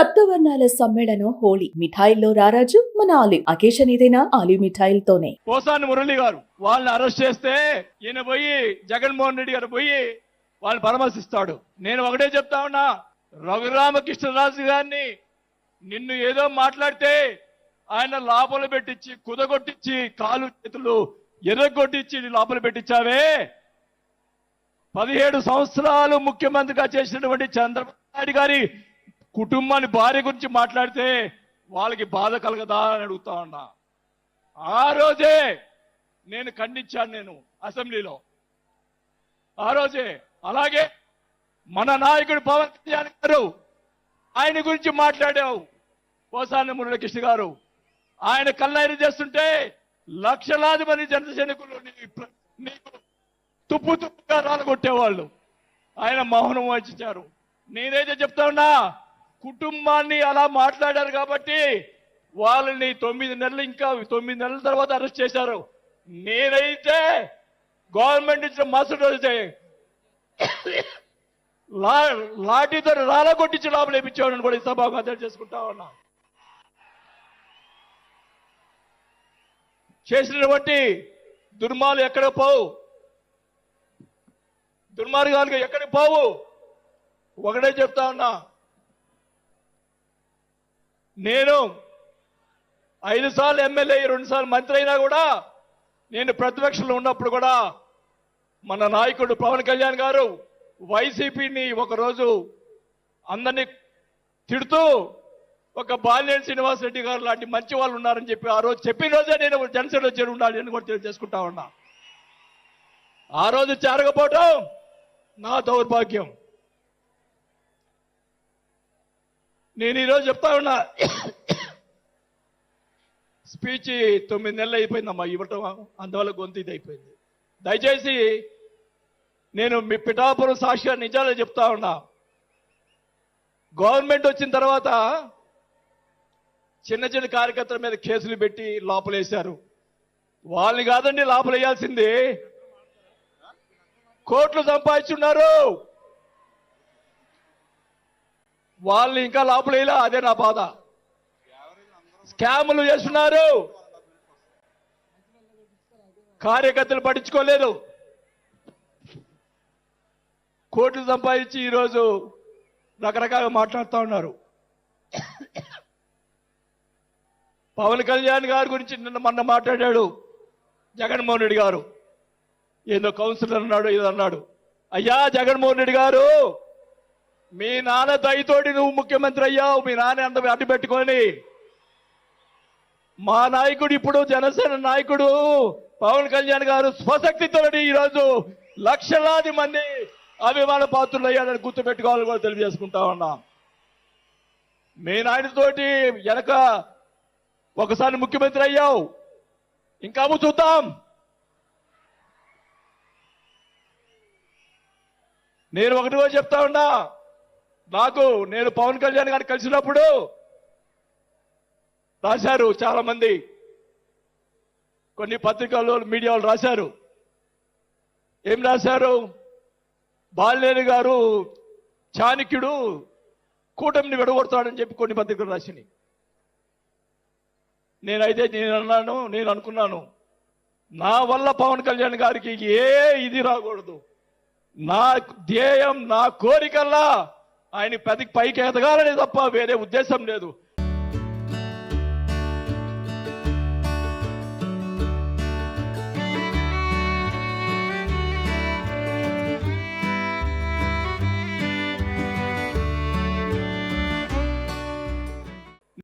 సప్తవర్ణాల సమ్మేళనం హోళీ మిఠాయిల్లో రారాజు మన ఆలివ్ అకేషన్ ఏదైనా ఆలివ్ మిఠాయిలతోనే. పోసాని మురళి గారు వాళ్ళని అరెస్ట్ చేస్తే ఈయన పోయి జగన్మోహన్ రెడ్డి గారు పోయి వాళ్ళు పరామర్శిస్తాడు. నేను ఒకటే చెప్తా ఉన్నా రఘురామకృష్ణరాజు గారిని నిన్ను ఏదో మాట్లాడితే ఆయన లోపల పెట్టించి కుదగొట్టించి కాలు చేతులు ఎర్రగొట్టించి లోపల పెట్టించావే. పదిహేడు సంవత్సరాలు ముఖ్యమంత్రిగా చేసినటువంటి చంద్రబాబు నాయుడు గారి కుటుంబాన్ని భార్య గురించి మాట్లాడితే వాళ్ళకి బాధ కలగదా అని అడుగుతా ఉన్నా. ఆ రోజే నేను ఖండించాను నేను అసెంబ్లీలో. ఆ రోజే అలాగే మన నాయకుడు పవన్ కళ్యాణ్ గారు ఆయన గురించి మాట్లాడావు. పోసాని మురళకృష్ణ గారు ఆయన కల్లైరు చేస్తుంటే లక్షలాది మంది జన సైనికులు నీకు తుప్పు తుప్పుగా రాలగొట్టేవాళ్ళు ఆయన మౌనం వహించారు. నేనైతే చెప్తా ఉన్నా కుటుంబాన్ని అలా మాట్లాడారు కాబట్టి వాళ్ళని తొమ్మిది నెలలు ఇంకా తొమ్మిది నెలల తర్వాత అరెస్ట్ చేశారు. నేనైతే గవర్నమెంట్ ఇచ్చిన మసడు అయితే లా లాఠీతో రాలగొట్టించి లోపల వేపించేవాడిని కూడా ఈ సభకు అర్థం చేసుకుంటా ఉన్నా. చేసినటువంటి దుర్మాలు ఎక్కడ పోవు? దుర్మార్గాలు ఎక్కడికి పోవు? ఒకటే చెప్తా ఉన్నా. నేను ఐదు సార్లు ఎమ్మెల్యే రెండు సార్లు మంత్రి అయినా కూడా నేను ప్రతిపక్షంలో ఉన్నప్పుడు కూడా మన నాయకుడు పవన్ కళ్యాణ్ గారు వైసీపీని ఒకరోజు అందరినీ తిడుతూ ఒక బాలినేని శ్రీనివాస్ రెడ్డి గారు లాంటి మంచి వాళ్ళు ఉన్నారని చెప్పి ఆ రోజు చెప్పిన రోజే నేను జనసేనలో చేరి ఉండాలి అని కూడా తెలియజేసుకుంటా ఉన్నా. ఆ రోజు చేరకపోవటం నా దౌర్భాగ్యం. నేను ఈరోజు చెప్తా ఉన్నా. స్పీచ్ తొమ్మిది నెలలు అయిపోయిందమ్మా ఇవ్వటం అందువల్ల గొంతు ఇది అయిపోయింది. దయచేసి నేను మీ పిఠాపురం సాక్షిగా నిజాలు చెప్తా ఉన్నా. గవర్నమెంట్ వచ్చిన తర్వాత చిన్న చిన్న కార్యకర్తల మీద కేసులు పెట్టి లోపలేశారు. వాళ్ళని కాదండి లోపలేయాల్సింది. కోట్లు సంపాదించున్నారు. వాళ్ళు ఇంకా లోపలేలా అదే నా బాధ. స్కాములు చేస్తున్నారు. కార్యకర్తలు పట్టించుకోలేదు. కోట్లు సంపాదించి ఈరోజు రకరకాలుగా మాట్లాడుతూ ఉన్నారు. పవన్ కళ్యాణ్ గారి గురించి నిన్న మొన్న మాట్లాడాడు జగన్మోహన్ రెడ్డి గారు. ఏదో కౌన్సిలర్ అన్నాడు ఏదో అన్నాడు. అయ్యా జగన్మోహన్ రెడ్డి గారు మీ నాన్న దయతోటి నువ్వు ముఖ్యమంత్రి అయ్యావు మీ నాన్న అంత అడ్డు పెట్టుకొని. మా నాయకుడు ఇప్పుడు జనసేన నాయకుడు పవన్ కళ్యాణ్ గారు స్వశక్తితో ఈరోజు లక్షలాది మంది అభిమాన పాత్రులు అయ్యారని గుర్తు పెట్టుకోవాలని కూడా తెలియజేసుకుంటా ఉన్నా. మీ నాయనతోటి వెనక ఒకసారి ముఖ్యమంత్రి అయ్యావు. ఇంకా అమ్ము చూద్దాం. నేను ఒకటి కూడా చెప్తా ఉన్నా. నాకు నేను పవన్ కళ్యాణ్ గారిని కలిసినప్పుడు రాశారు చాలా మంది కొన్ని పత్రికల్లో మీడియా వాళ్ళు రాశారు. ఏం రాశారు? బాలినేని గారు చాణక్యుడు కూటమిని విడగొడతాడని చెప్పి కొన్ని పత్రికలు రాసినాయి. నేనైతే నేను అన్నాను నేను అనుకున్నాను నా వల్ల పవన్ కళ్యాణ్ గారికి ఏ ఇది రాకూడదు. నా ధ్యేయం నా కోరికల్లా ఆయన పెద్ద పైకి ఎదగాలనే తప్ప వేరే ఉద్దేశం లేదు.